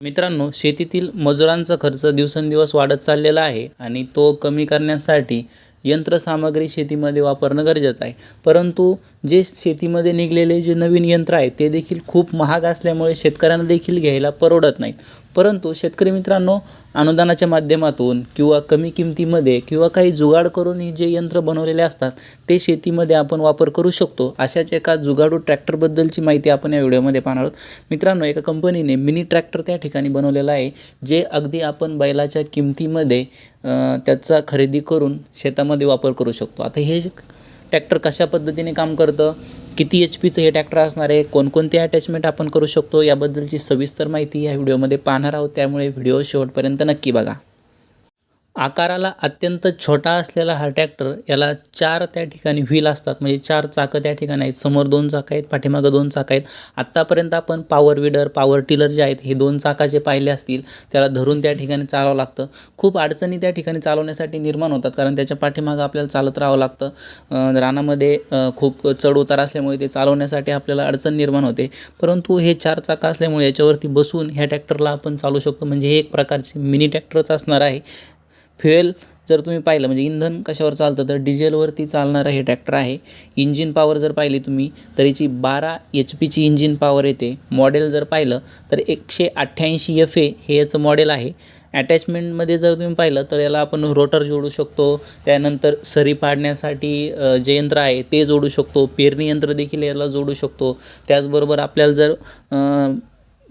मित्रांनो शेतीतील मजुरांचा खर्च दिवसेंदिवस वाढत चाललेला आहे आणि तो कमी करण्यासाठी यंत्रसामग्री शेतीमध्ये वापरणं गरजेचं आहे. परंतु जे शेतीमध्ये निघलेले जे नवीन यंत्र आहे ते देखील खूप महाग असल्यामुळे शेतकऱ्यांना देखील घ्यायला परवडत नाहीत. परंतु शेतकरी मित्रांनो अनुदानाच्या माध्यमातून किंवा कमी किमतीमध्ये किंवा काही जुगाड करून ही जे यंत्र बनवलेले असतात ते शेतीमध्ये आपण वापर करू शकतो. अशाच एका जुगाडू ट्रॅक्टरबद्दलची माहिती आपण या व्हिडिओमध्ये पाहणार आहोत. मित्रांनो एका कंपनीने मिनी ट्रॅक्टर त्या ठिकाणी बनवलेला आहे जे अगदी आपण बैलाच्या किमतीमध्ये त्याचा खरेदी करून शेतामध्ये वापर करू शकतो. आता हे ट्रॅक्टर कशा पद्धतीने काम करतं किती एच पीचं हे ट्रॅक्टर असणार आहे कोणकोणते अटॅचमेंट आपण करू शकतो याबद्दलची सविस्तर माहिती या व्हिडिओमध्ये पाहणार आहोत. त्यामुळे व्हिडिओ शेवटपर्यंत नक्की बघा. आकाराला अत्यंत छोटा असलेला हा ट्रॅक्टर याला चार त्या ठिकाणी व्हील असतात. म्हणजे चार चाकं त्या ठिकाणी आहेत. समोर दोन चाकं आहेत पाठीमागं दोन चाकं आहेत. आत्तापर्यंत आपण पॉवर विडर पॉवर टिलर जे आहेत हे दोन चाकाचे पाहिले असतील त्याला धरून त्या ठिकाणी चालावं लागतं. खूप अडचणी त्या ठिकाणी चालवण्यासाठी निर्माण होतात कारण त्याच्या पाठीमागं आपल्याला चालत राहावं लागतं. रानामध्ये खूप चढ उतार असल्यामुळे ते चालवण्यासाठी आपल्याला अडचण निर्माण होते. परंतु हे चार चाकं असल्यामुळे याच्यावरती बसून ह्या ट्रॅक्टरला आपण चालू शकतो. म्हणजे हे एक प्रकारचे मिनी ट्रॅक्टरच असणार आहे. फ्युएल जर तुम्ही पाहिलं म्हणजे इंधन कशावर चालतं तर डिझेलवरती चालणारं हे ट्रॅक्टर आहे. इंजिन पॉवर जर पाहिली तुम्ही तर याची बारा एच पीची इंजिन पॉवर येते. मॉडेल जर पाहिलं तर एकशे अठ्ठ्याऐंशी एफ ए हे याचं मॉडेल आहे. अटॅचमेंटमध्ये जर तुम्ही पाहिलं तर याला आपण रोटर जोडू शकतो. त्यानंतर सरी पाडण्यासाठी जे यंत्र आहे ते जोडू शकतो. पेरणी यंत्र देखील याला जोडू शकतो. त्याचबरोबर आपल्याला जर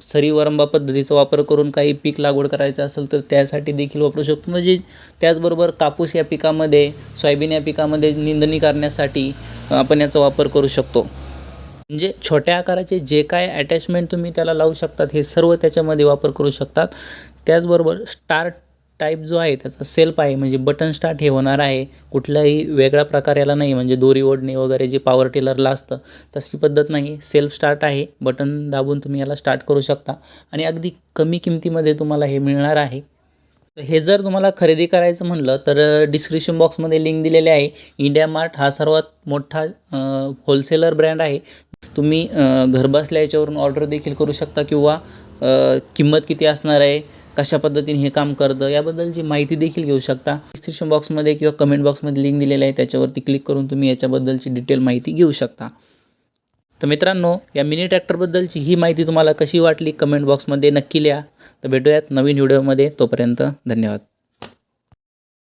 सरीवरंबा पद्धतीचा वापर करून काही पीक लागवड करायचं असेल तर त्यासाठी देखील वापरू शकतो. म्हणजे त्याचबरोबर कापूस या पिकामध्ये सोयाबीन या पिकामध्ये निंदणी करण्यासाठी आपण याचा वापर करू शकतो. म्हणजे छोट्या आकाराचे जे काय अटॅचमेंट तुम्ही त्याला लावू शकतात हे सर्व त्याच्यामध्ये वापर करू शकतात. त्याचबरोबर स्टार्ट टाईप जो आहे त्याचा सेल्फ आहे म्हणजे बटन स्टार्ट हे होणार आहे. कुठलाही वेगळा प्रकार याला नाही म्हणजे दोरी ओढणे वगैरे जे पॉवर टिलरला असतं तशी पद्धत नाही. सेल्फ स्टार्ट आहे बटन दाबून तुम्ही याला स्टार्ट करू शकता. आणि अगदी कमी किमतीमध्ये तुम्हाला हे मिळणार आहे. हे जर तुम्हाला खरेदी करायचं म्हणलं तर डिस्क्रिप्शन बॉक्समध्ये लिंक दिलेली आहे. इंडिया मार्ट हा सर्वात मोठा होलसेलर ब्रँड आहे. तुम्ही घरबसल्या याच्यावरून ऑर्डर देखील करू शकता किंवा किंमत किती असणार आहे? कशा पद्धतीने हे काम करतं? याबद्दलची माहिती देखील घेऊ शकता. डिस्क्रिप्शन बॉक्समध्ये किंवा कमेंट बॉक्समध्ये लिंक दिलेली आहे. त्याच्यावरती क्लिक करून तुम्ही याच्याबद्दलची डिटेल माहिती घेऊ शकता. तर मित्रांनो या मिनी ट्रॅक्टरबद्दलची ही माहिती तुम्हाला कशी वाटली? कमेंट बॉक्समध्ये नक्की लिहा. तर भेटूयात नवीन व्हिडिओमध्ये तोपर्यंत धन्यवाद.